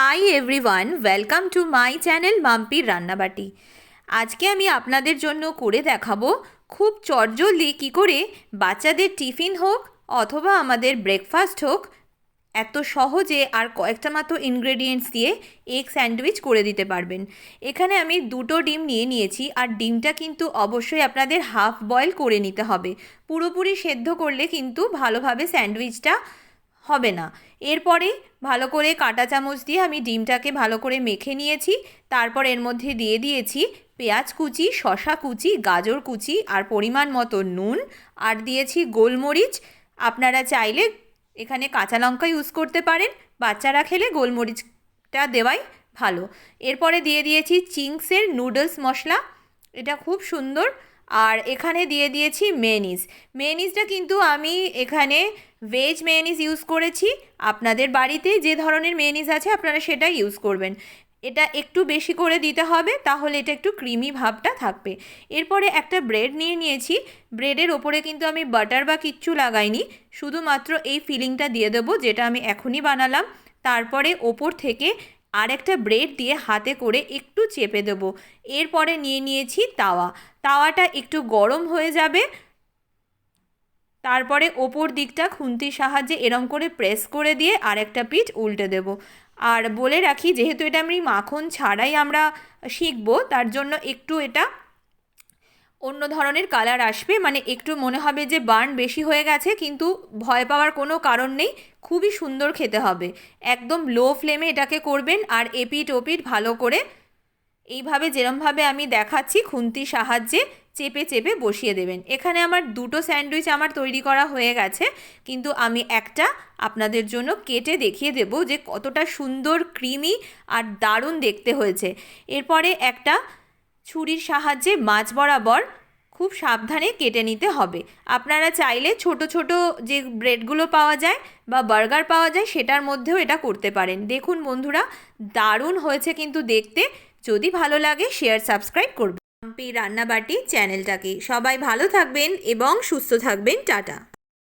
Hi everyone welcome to my channel মাম্পির রান্নাবাটি আজকে আমি আপনাদের জন্য করে দেখাবো খুব চটজলদি কী করে বাচ্চাদের টিফিন হোক অথবা আমাদের ব্রেকফাস্ট হোক, এত সহজে আর কয়েকটা মাত্র ইনগ্রেডিয়েন্টস দিয়ে এগ স্যান্ডউইচ করে দিতে পারবেন। এখানে আমি দুটো ডিম নিয়ে নিয়েছি আর ডিমটা কিন্তু অবশ্যই আপনাদের হাফ বয়েল করে নিতে হবে। পুরোপুরি সেদ্ধ করলে কিন্তু ভালোভাবে স্যান্ডউইচটা হবে না। এরপরে ভালো করে কাঁটা চামচ দিয়ে আমি ডিমটাকে ভালো করে মেখে নিয়েছি। তারপর এর মধ্যে দিয়ে দিয়েছি পেঁয়াজ কুচি শশা কুচি, গাজর কুচি আর পরিমাণ মতো নুন। আর দিয়েছি গোলমরিচ। আপনারা চাইলে এখানে কাঁচা লঙ্কা ইউজ করতে পারেন। বাচ্চারা খেলে গোলমরিচটা দেওয়াই ভালো। এরপরে দিয়ে দিয়েছি চিংসের নুডলস মশলা। এটা খুব সুন্দর। আর এখানে দিয়ে দিয়েছি মেনিস মেনিসটা কিন্তু আমি এখানে ভেজ মেনিস ইউজ করেছি। আপনাদের বাড়িতে যে ধরনের মেনিস আছে, আপনারা সেটা ইউজ করবেন। এটা একটু বেশি করে দিতে হবে, তাহলে এটা একটু ক্রিমি ভাবটা থাকবে। এরপরে একটা ব্রেড নিয়ে নিয়েছি। ব্রেডের ওপরে কিন্তু আমি বাটার বা কিচ্ছু লাগাইনি। শুধুমাত্র এই ফিলিংটা দিয়ে দেবো, যেটা আমি এখনই বানালাম। তারপরে ওপর থেকে আর একটা ব্রেড দিয়ে হাতে করে একটু চেপে দেবো। এরপরে নিয়ে নিয়েছি তাওয়া। তাওয়াটা একটু গরম হয়ে যাবে। তারপরে ওপর দিকটা খুন্তির সাহায্যে এরম করে প্রেস করে দিয়ে আর একটা পিঠ উল্টে দেব। আর বলে রাখি, যেহেতু এটা আমি মাখন ছাড়াই আমরা শিখব, তার জন্য একটু এটা অন্য ধরনের কালার আসবে মানে একটু মনে হবে যে বার্ন বেশি হয়ে গেছে, কিন্তু ভয় পাওয়ার কোনো কারণ নেই, খুবই সুন্দর খেতে হবে। একদম লো ফ্লেমে এটাকে করবেন আর এপিট ওপিট ভালো করে এইভাবে যেরমভাবে আমি দেখাচ্ছি, খুন্তির সাহায্যে চেপে চেপে বসিয়ে দেবেন। এখানে আমার দুটো স্যান্ডউইচ আমার তৈরি করা হয়ে গেছে, কিন্তু আমি একটা আপনাদের জন্য কেটে দেখিয়ে দেব যে কতটা সুন্দর, ক্রিমি আর দারুণ দেখতে হয়েছে। এরপরে একটা ছুরির সাহায্যে মাছ বরাবর খুব সাবধানে কেটে নিতে হবে। আপনারা চাইলে ছোট ছোট যে ব্রেডগুলো পাওয়া যায় বা বার্গার পাওয়া যায় সেটার মধ্যেও এটা করতে পারেন। দেখুন বন্ধুরা, দারুণ হয়েছে কিন্তু দেখতে। যদি ভালো লাগে শেয়ার সাবস্ক্রাইব করবেন। রান্নাবাটি চ্যানেলটাকে। সবাই ভালো থাকবেন এবং সুস্থ থাকবেন। টাটা।